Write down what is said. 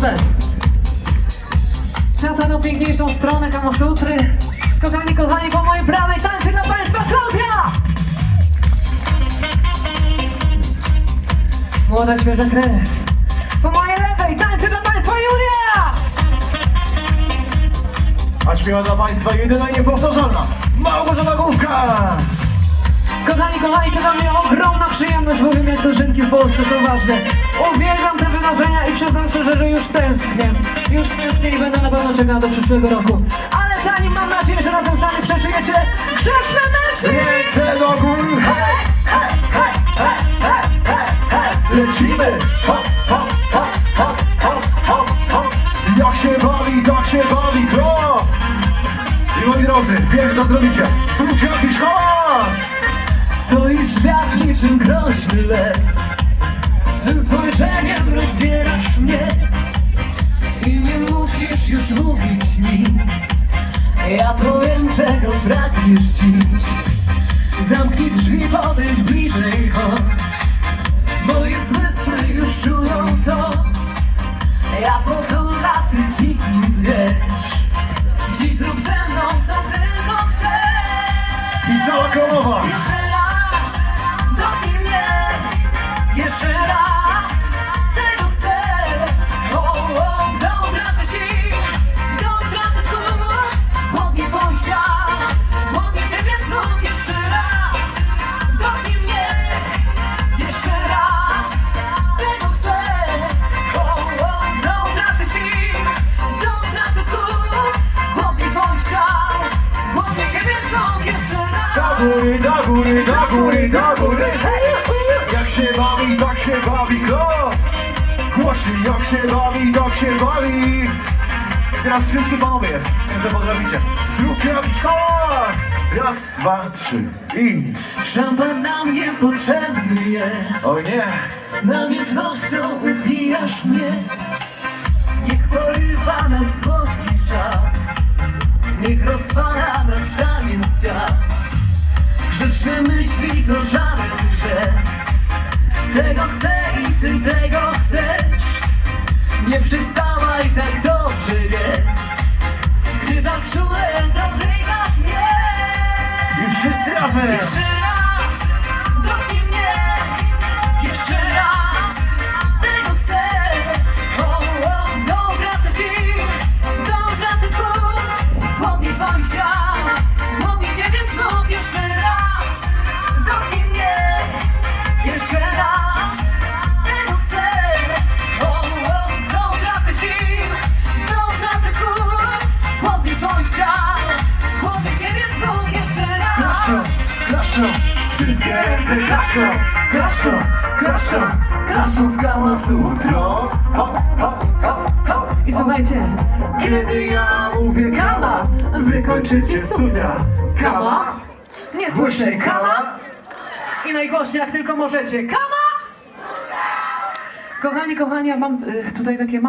bez. Czas na piękniejszą stronę Kamasutry. Kochani, kochani, po mojej prawej tańczy dla Państwa Klaudia! Młoda, świeża krew. Po mojej lewej tańczy dla Państwa Julia! A śpiewa dla Państwa jedyna i niepowtarzalna Małgorzata Główka! Kochani, kochani, to dla mnie ogromna przyjemność, bo wiem jak dożynki w Polsce są ważne. Uwielbiam te wydarzenia i przyznam szczerze, że już tęsknię. Już tęsknię i będę na pewno czekał do przyszłego roku. Ale zanim mam nadzieję, że razem z nami przeżyjecie grzeczne myśli! Ręce do góry! Hej, hej, hej, hej, hej, hej, hej! Lecimy! Hop, hop, hop, hop, hop, hop, hop! Jak się bawi, tak się bawi, kro! I moi drodzy, wiem, to zrobicie! Zróbcie jakiś! Drzwiach niczym groźny lew Swym spojrzeniem rozbierasz mnie I nie musisz już mówić nic. Ja powiem czego pragniesz dziś. Zamknij drzwi, podejdź bliżej, chodź. Moje zmysły już czują to. Ja potula, ty dziki zwierz Dziś zrób ze mną co tylko chcesz. I cała kromowa! Góry, do góry, do góry, do góry! Jak się bawi, tak się bawi, kro! Głośniej, jak się bawi, tak się bawi! Teraz wszyscy panowie, wiem, że potraficie. Zróbcie jakiś hałas! Raz, dwa, trzy i... Szampan nam niepotrzebny jest O nie! Namiętnością ubijasz mnie Niech porywa nas słodki czas Niech rozpala Grzeczne myśli to żaden grzech. Tego chcę i ty tego chcesz. Nie przystawaj, tak dobrze klaszczą, wszystkie ręce klaszczą, klaszczą, klaszczą, klaszczą z Kama Sutro. Hop, hop, hop, hop. I słuchajcie, Kiedy ja mówię kama, wy kończycie sutra. Kama, nie słyszę, kama kama. i najgłośniej jak tylko możecie, kama! Kochani, kochani, ja mam y, tutaj takie małe